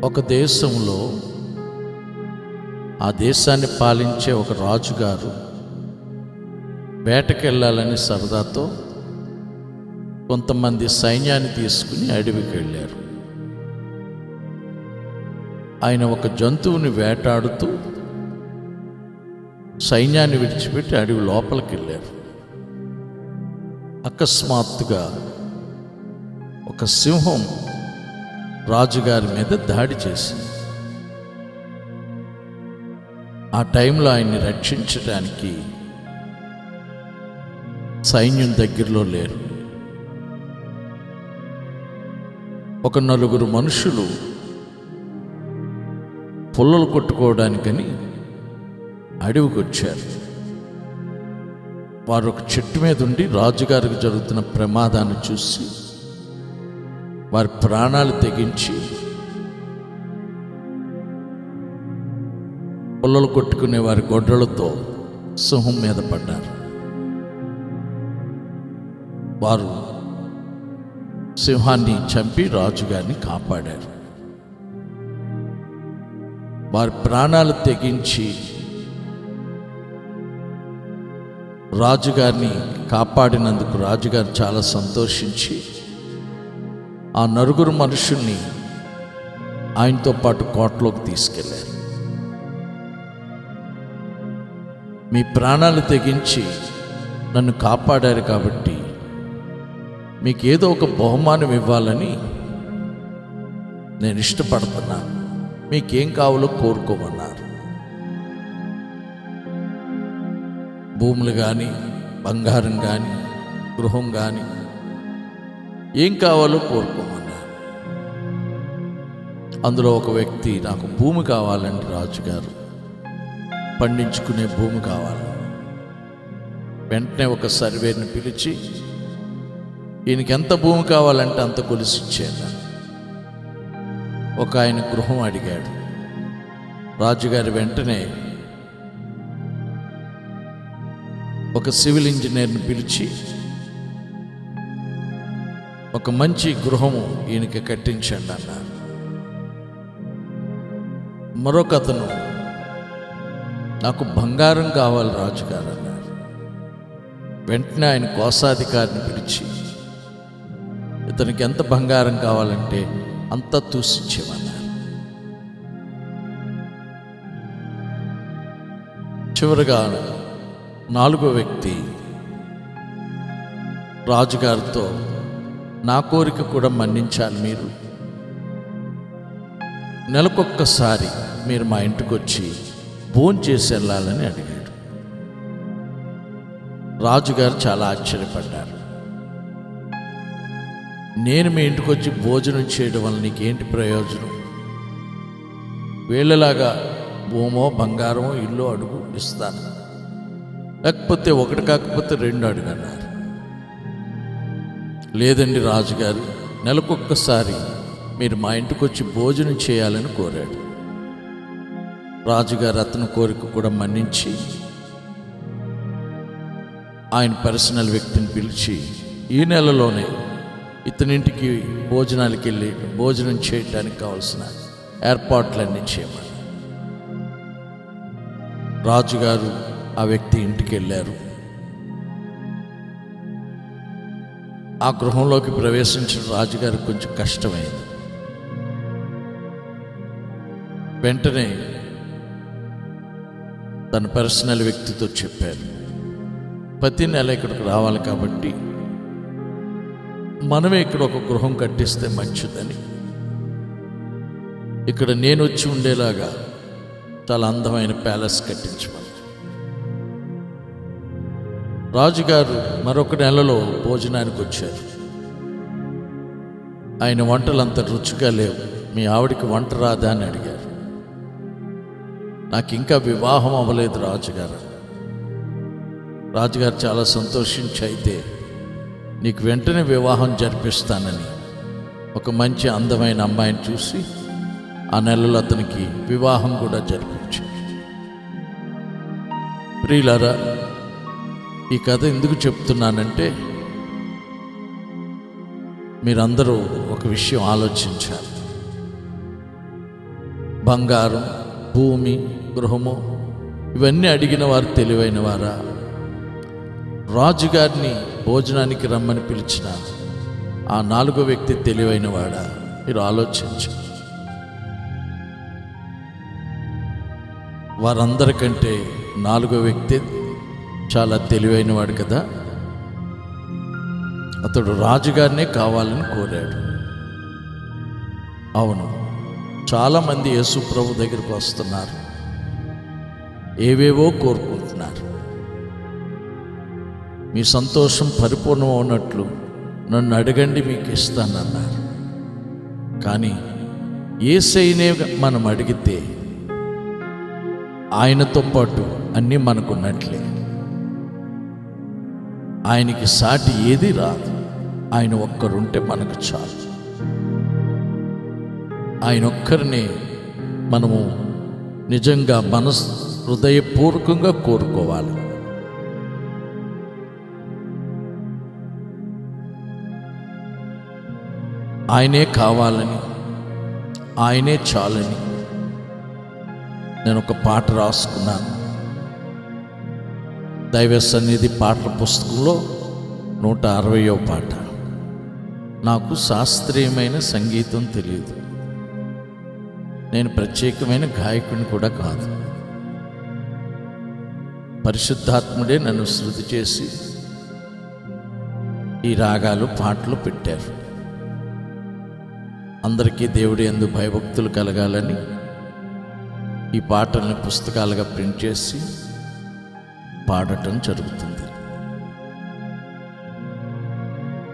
ఒక దేశంలో ఆ దేశాన్ని పాలించే ఒక రాజుగారు వేటకెళ్ళాలని సరదాతో కొంతమంది సైన్యాన్ని తీసుకుని అడవికి వెళ్ళారు ఆయన ఒక జంతువుని వేటాడుతూ సైన్యాన్ని విడిచిపెట్టి అడవి లోపలికి వెళ్ళారు అకస్మాత్తుగా ఒక సింహం రాజుగారి మీద దాడి చేసింది ఆ టైంలో ఆయన్ని రక్షించడానికి సైన్యం దగ్గరలో లేరు. ఒక నలుగురు మనుషులు పుల్లలు కొట్టుకోవడానికని అడవికి వచ్చారు వారు ఒక చెట్టు మీద ఉండి రాజుగారికి జరుగుతున్న ప్రమాదాన్ని చూసి వారి ప్రాణాలు తెగించి పుల్లలు కొట్టుకునే వారి గొడ్డలతో సింహం మీద పడ్డారు. వారు సింహాన్ని చంపి రాజుగారిని కాపాడారు. వారి ప్రాణాలు తెగించి రాజుగారిని కాపాడినందుకు రాజుగారు చాలా సంతోషించి ఆ నలుగురు మనుషుల్ని ఆయనతో పాటు కోటలోకి తీసుకెళ్ళారు మీ ప్రాణాలు తెగించి నన్ను కాపాడారు కాబట్టి మీకు ఏదో ఒక బహుమానం ఇవ్వాలని నేను ఇష్టపడుతున్నాను. మీకేం కావాలో కోరుకోమన్నారు. భూములు కానీ బంగారం కానీ గృహం కానీ ఏం కావాలో కోరుకోమన్నారు అందులో ఒక వ్యక్తి నాకు భూమి కావాలండి రాజుగారు. పండించుకునే భూమి కావాలి. వెంటనే ఒక సర్వేని పిలిచి ఈయనకి ఎంత భూమి కావాలంటే అంత కొలిసిచ్చాను ఒక ఆయన గృహం అడిగాడు. రాజుగారి వెంటనే ఒక సివిల్ ఇంజనీర్ని పిలిచి ఒక మంచి గృహము ఈయనకి కట్టించండి అన్నారు మరొక అతను నాకు బంగారం కావాలి రాజుగారు అన్నారు వెంటనే ఆయన కోశాధికారిని పిలిచి ఇతనికి ఎంత బంగారం కావాలంటే అంత తూసిచ్చేమన్నారు చివరిగా నాలుగో వ్యక్తి రాజుగారితో నా కోరిక కూడా మన్నించాలి మీరు. నెలకొక్కసారి మీరు మా ఇంటికి వచ్చి భోంచేసి వెళ్ళాలని అడిగాడు. రాజుగారు చాలా ఆశ్చర్యపడ్డారు. నేను మీ ఇంటికి వచ్చి భోజనం చేయడం వల్ల నీకేంటి ప్రయోజనం? వీళ్ళలాగా భూమో బంగారమో ఇల్లు అడుగు ఇస్తాను. లేకపోతే ఒకటి కాకపోతే రెండు అడుగు అన్నారు లేదండి రాజుగారు నెలకొక్కసారి మీరు మా ఇంటికి వచ్చి భోజనం చేయాలని కోరాడు. రాజుగారు అతని కోరిక కూడా మన్నించి ఆయన పర్సనల్ వ్యక్తిని పిలిచి ఈ నెలలోనే ఇతనింటికి భోజనాలకు వెళ్ళి భోజనం చేయడానికి కావాల్సిన ఏర్పాట్లన్నీ చేయమని. రాజుగారు ఆ వ్యక్తి ఇంటికి వెళ్ళారు ఆ గృహంలోకి ప్రవేశించిన రాజుగారికి కొంచెం కష్టమైంది. వెంటనే తన పర్సనల్ వ్యక్తితో చెప్పారు ప్రతి నెల ఇక్కడికి రావాలి కాబట్టి మనమే ఇక్కడ ఒక గృహం కట్టిస్తే మంచిదని. ఇక్కడ నేను వచ్చి ఉండేలాగా చాలా అందమైన ప్యాలెస్ కట్టించమని రాజుగారు మరొక నెలలో భోజనానికి వచ్చారు. ఆయన వంటలు అంత రుచిగా లేవు. మీ ఆవిడికి వంట రాదా అని అడిగారు. నాకు ఇంకా వివాహం అవ్వలేదు రాజుగారు. రాజుగారు చాలా సంతోషించి అయితే నీకు వెంటనే వివాహం జరిపిస్తానని ఒక మంచి అందమైన అమ్మాయిని చూసి ఆ నెలలో అతనికి వివాహం కూడా జరిపించారు. ప్రియులారా ఈ కథ ఎందుకు చెప్తున్నానంటే మీరందరూ ఒక విషయం ఆలోచించాలి బంగారం భూమి గృహము ఇవన్నీ అడిగిన వారు తెలివైన వారా? రాజుగారిని భోజనానికి రమ్మని పిలిచిన ఆ నాలుగో వ్యక్తి తెలివైన వాడా? మీరు ఆలోచించు వారందరికంటే నాలుగో వ్యక్తి చాలా తెలివైన వాడు కదా. అతడు రాజుగారినే కావాలని కోరాడు. అవును చాలామంది యేసు ప్రభు దగ్గరికి వస్తున్నారు. ఏవేవో కోరుకుంటున్నారు. మీ సంతోషం పరిపూర్ణం అవునట్లు నన్ను అడగండి మీకు ఇస్తానన్నారు. కానీ ఏసైనే మనం అడిగితే ఆయనతో పాటు అన్నీ మనకున్నట్లే ఆయనకి సాటి ఏది రాదు. ఆయన ఒక్కరుంటే మనకు చాలు. ఆయన ఒక్కరిని మనము నిజంగా మనస్ హృదయపూర్వకంగా కోరుకోవాలి. ఆయనే కావాలని ఆయనే చాలని. నేను ఒక పాట రాసుకున్నాను. దైవ సన్నిధి పాటల పుస్తకంలో నూట అరవయో పాట నాకు శాస్త్రీయమైన సంగీతం తెలియదు. నేను ప్రత్యేకమైన గాయకుని కూడా కాదు. పరిశుద్ధాత్ముడే నన్ను శృతి చేసి ఈ రాగాలు పాటలు పెట్టారు. అందరికీ దేవుడి ఎందు భయభక్తులు కలగాలని ఈ పాటల్ని పుస్తకాలుగా ప్రింట్ చేసి పాడటం జరుగుతుంది.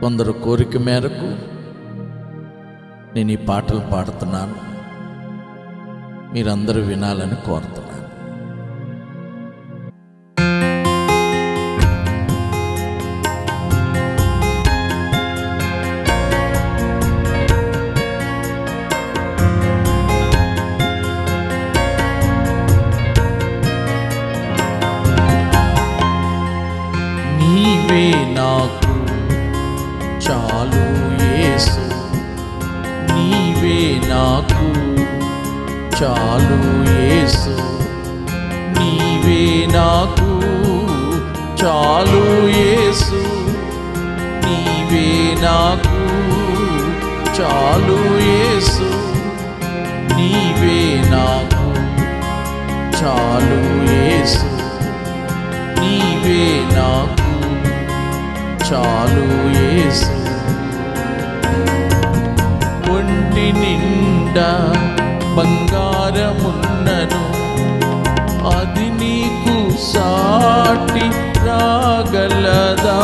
కొందరు కోరిక మేరకు నేను ఈ పాటలు పాడుతున్నాను. మీరందరూ వినాలని కోరుతున్నాను చాలు యేసు నీవే నాకు. చాలు యేసు నీవే నాకు. చాలు యేసు నీవే నాకు. చాలు యేసు. ఒంటి నిండా బంగారమున్నను అది నీకు సాటి రాగలదా?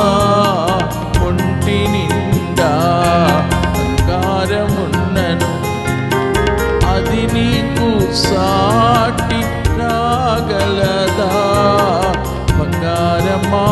ఒంటి నిండా అంగారమున్నను. అది నీకు సాటి రాగలదా? బంగారమా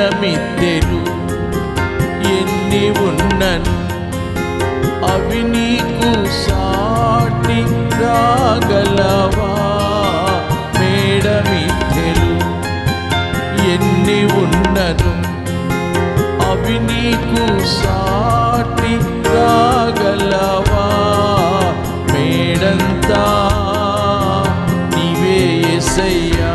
మేడమిద్దెలు ఎన్ని ఉన్నను అవి నీకు సాటి రాగలవా? మేడమిద్దెలు ఎన్ని ఉన్నను అవి నీకు సాటి రాగలవా? మేడంతా నీవే ఎసయ్యా.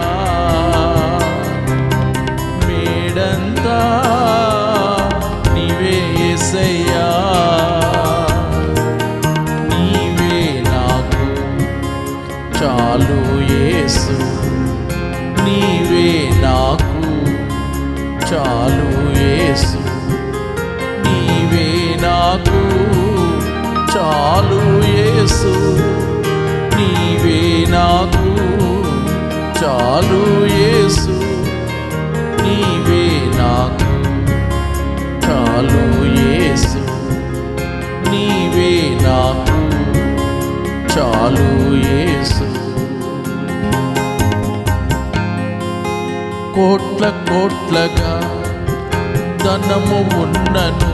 యేసు నీవే నాకు చాలు యేసు. నీవే నాకు చాలు యేసు. నీవే నాకు చాలు యేసు. నీవే నాకు చాలు యేసు. కోట్ల కోట్లగా ధనము ఉన్నను.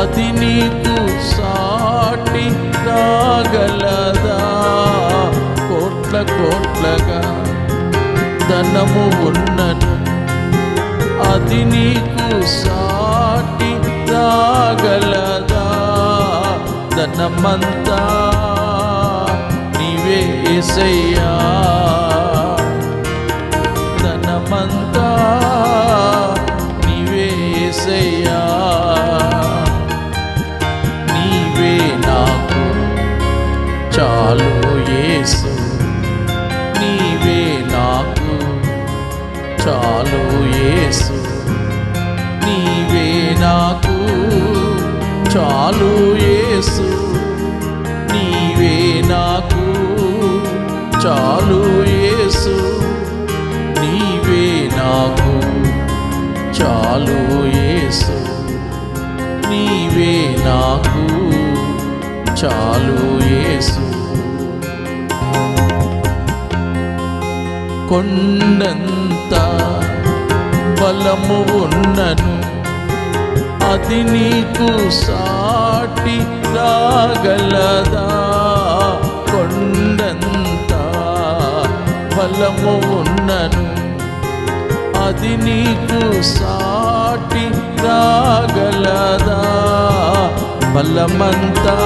అది నీకు సాటి రాగలదా? కోట్ల కోట్లగా ధనము ఉన్నను. అది నీకు సాటి రాగలదా? ధనమంతా నీవే ఎసయ్యా చాలు యేసు నీవే నాకు. చాలు యేసు నీవే నాకు. చాలు యేసు నీవే నాకు. చాలు యేసు. కొండంత బలము ఉన్నను. అది నీకు సాటి రాగలదా? కొండంత బలము ఉన్నను? అది నీకు సాటి రాగలదా? బలమంతా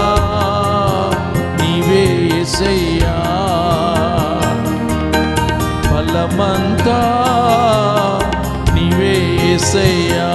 నీవే యేసయ్యా బలమంతా నీవే యేసయ్యా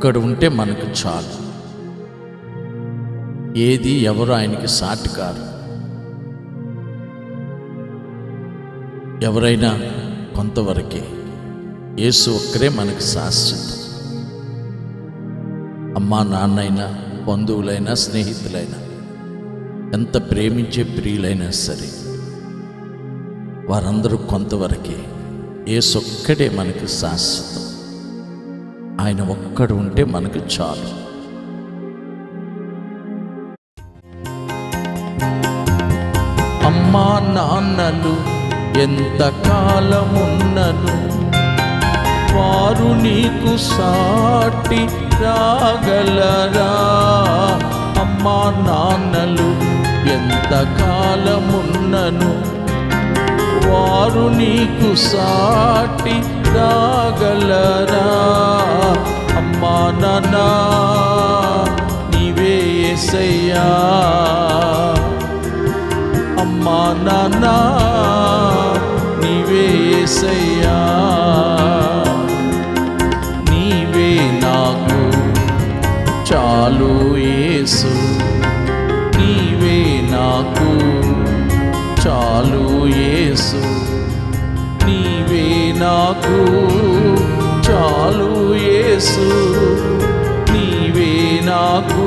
ఒక్కడు ఉంటే మనకు చాలు. ఏది ఎవరు ఆయనకి సాటి కారు ఎవరైనా కొంతవరకే యేసు ఒక్కరే మనకి శాశ్వతం. అమ్మా నాన్నైనా బంధువులైనా స్నేహితులైనా ఎంత ప్రేమించే ప్రియులైనా సరే వారందరూ కొంతవరకే ఏసొక్కడే ఒక్కడే మనకు శాశ్వతం. ఆయన ఒక్కడు ఉంటే మనకు చాలు. అమ్మా నాన్నలు ఎంత కాలమున్నను? వారు నీకు సాటి రాగలరా? అమ్మా నాన్నలు ఎంత కాలమున్నను? వారు నీకు సాటి రాగలరా అమ్మా నానా నీవే యేసయ్యా అమ్మా నానా నీవే యేసయ్యా నీవే నాకు చాలు ఏసు నీవే నాకు చాలు నాకు చాలు యేసు నీవే నాకు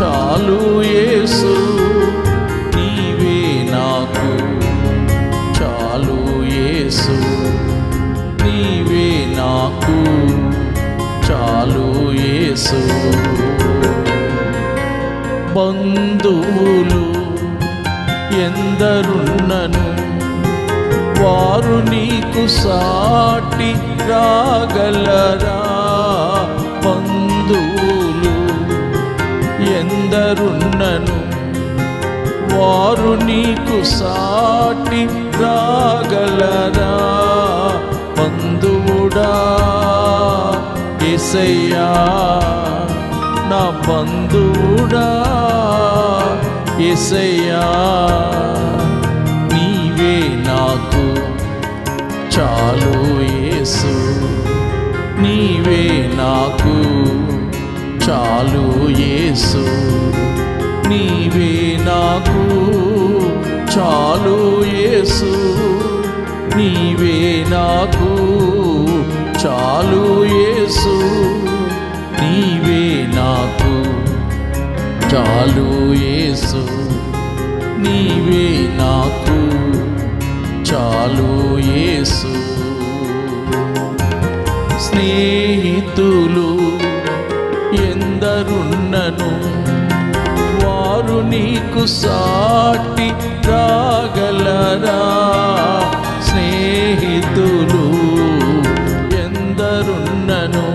చాలు యేసు నీవే నాకు చాలు యేసు నీవే నాకు చాలు యేసు. బంధువులు ఎందరున్నను వారు నీకు సాటి రాగలరా? బంధువులు ఎందరున్నను? వారు నీకు సాటి రాగలరా? బంధువుడా ఎసయ్యా నా బంధువుడా ఎసయ్యా నీవే నాకు. చాలు యేసు. నీవే నాకు. చాలు యేసు. నీవే నాకు. చాలు యేసు. నీవే నాకు. చాలు యేసు. నీవే నాకు. చాలు యేసు. భక్తులు ఎందరున్నను? వారు నీకు సాటి రాగలరా? స్నేహితులు ఎందరున్నను?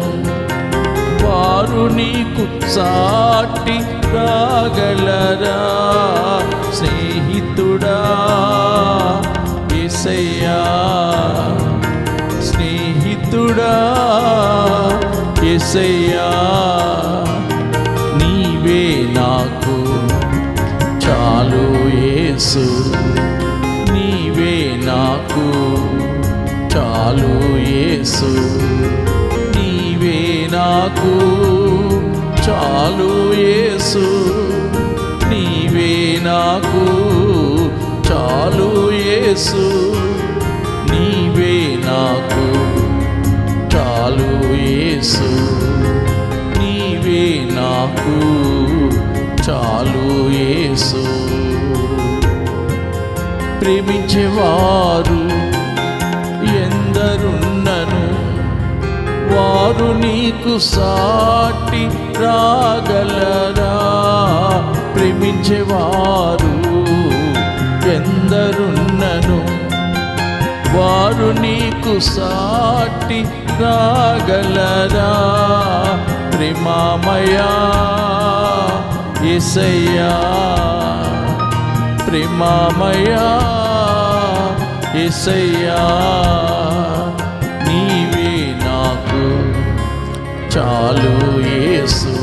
వారు నీకు సాటి రాగలరా? స్నేహితుడా ఎసయ్యా స్నేహితుడా? ఎసయ్యా నీవే నాకు చాలు యేసు. నీవే నాకు చాలు యేసు. నీవే నాకు చాలు యేసు. నీవే నాకు చాలు యేసు. నాకు చాలు యేసు. ప్రేమించేవారు ఎందరున్నను వారు నీకు సాటి రాగలరా? ప్రేమించేవారు ఎందరున్నను వారు నీకు సాటి రాగలరా? ప్రేమామయా ఎసయ్యా ప్రేమామయా ఎసయ్యా నీవే నాకు చాలు యేసు.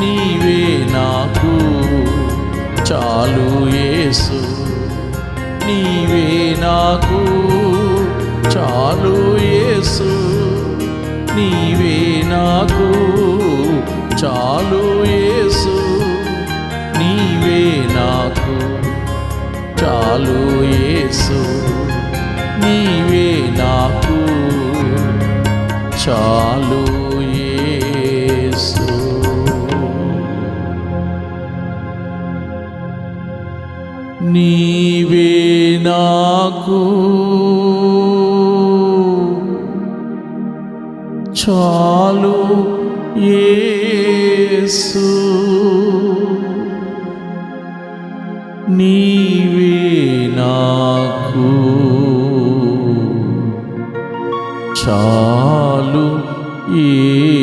నీవే నాకు చాలు యేసు. నీవే నాకు చాలు యేసు. నీవే నాకు. చాలు యేసు నీవే నాకు. చాలు యేసు నీవే నాకు. చాలు యేసు. నీవే నాకు. చాలు యేసు. నీవే నాకు చాలు యేసు.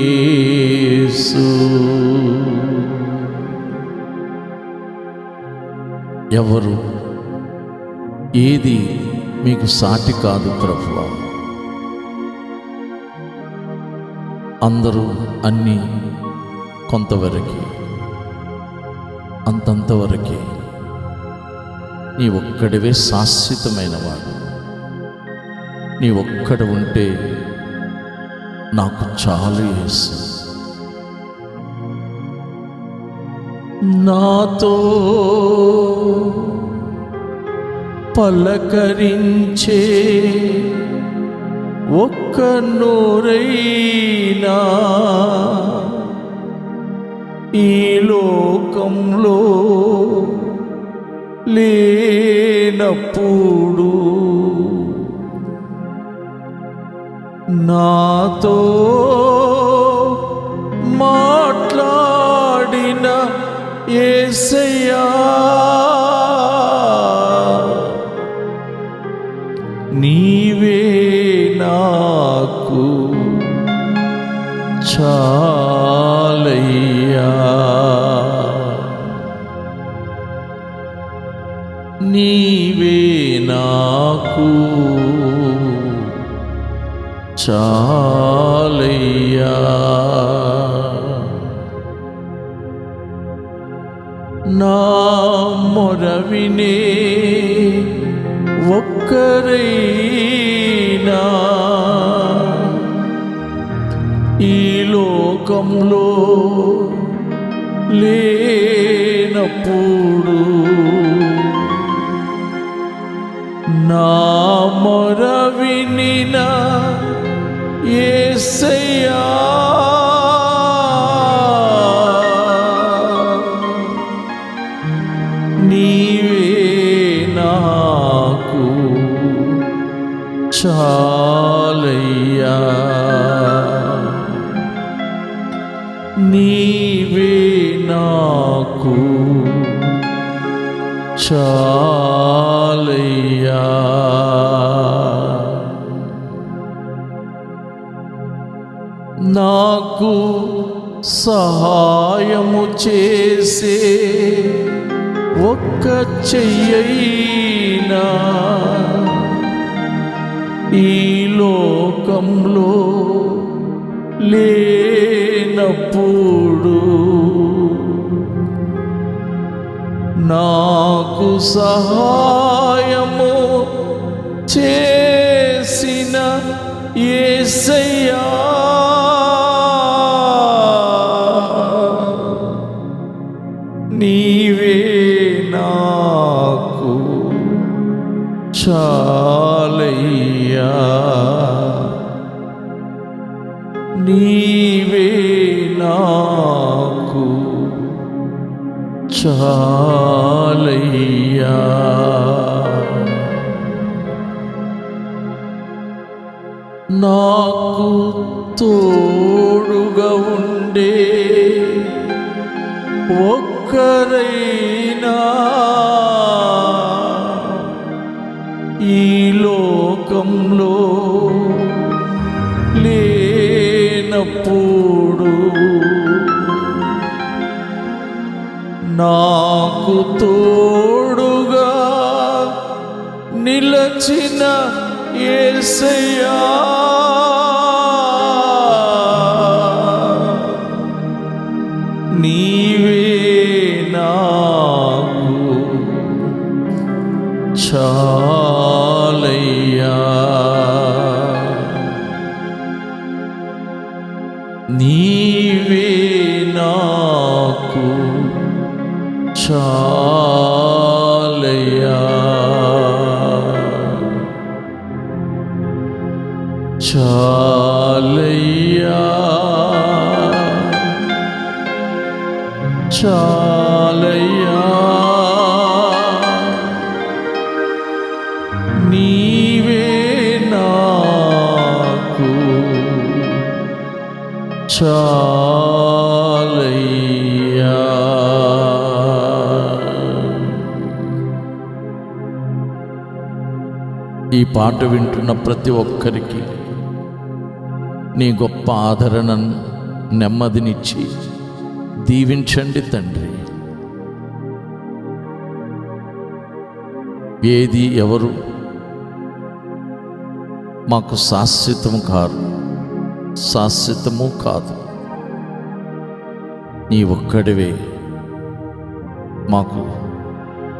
ఎవరు? ఏది మీకు సాటి కాదు ప్రభువా? అందరూ అన్నీ కొంతవరకే. అంతంతవరకే. నీ ఒక్కడివే శాశ్వతమైన వాడు నీ ఒక్కడు ఉంటే నాకు చాలు వేసి నాతో పలకరించే ఒక్క నోరైనా ఈ లోకంలో లేనప్పుడు నాతో మాట్లాడిన ఏసయ్యా నాకు చాలయ్యా. నీవే నాకు చాలయ్యా. నా మొరవినే ఒక్కరే లోకంలో లేనప్పుడు నా మొరవిని నా ఏసయ్యా చాలయ్యా నాకు సహాయము చేసే ఒక్క చెయ్యైనా ఈ లోకంలో లేనప్పుడు నాకు సహాయము చేసిన ఏసయ్యా. నీవే నాకు చాలయ్యా. నీవే నాకు చాలయ్యా నాకు తోడుగా ఉండే ఒక్కరైనా ఈ లోకంలో లేనప్పుడు మాకు తోడుగా నిలచిన ఏసయ్యా. నీవే నాకు చాలయ్యా. నీవే నాకు చాలయ్యా పాట వింటున్న ప్రతి ఒక్కరికి నీ గొప్ప ఆదరణను నెమ్మదినిచ్చి దీవించండి తండ్రి. ఏది ఎవరు మాకు శాశ్వతము కాదు శాశ్వతము కాదు. నీ ఒక్కడివే మాకు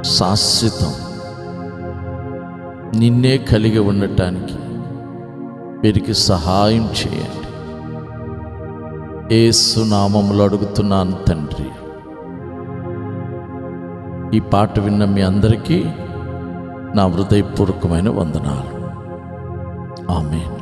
శాశ్వతం. నిన్నే కలిగి ఉండటానికి వీరికి సహాయం చేయండి. ఏసు నామములు అడుగుతున్నాను తండ్రి. ఈ పాట విన్న మీ అందరికీ నా హృదయపూర్వకమైన వందనాలు. ఆమెను.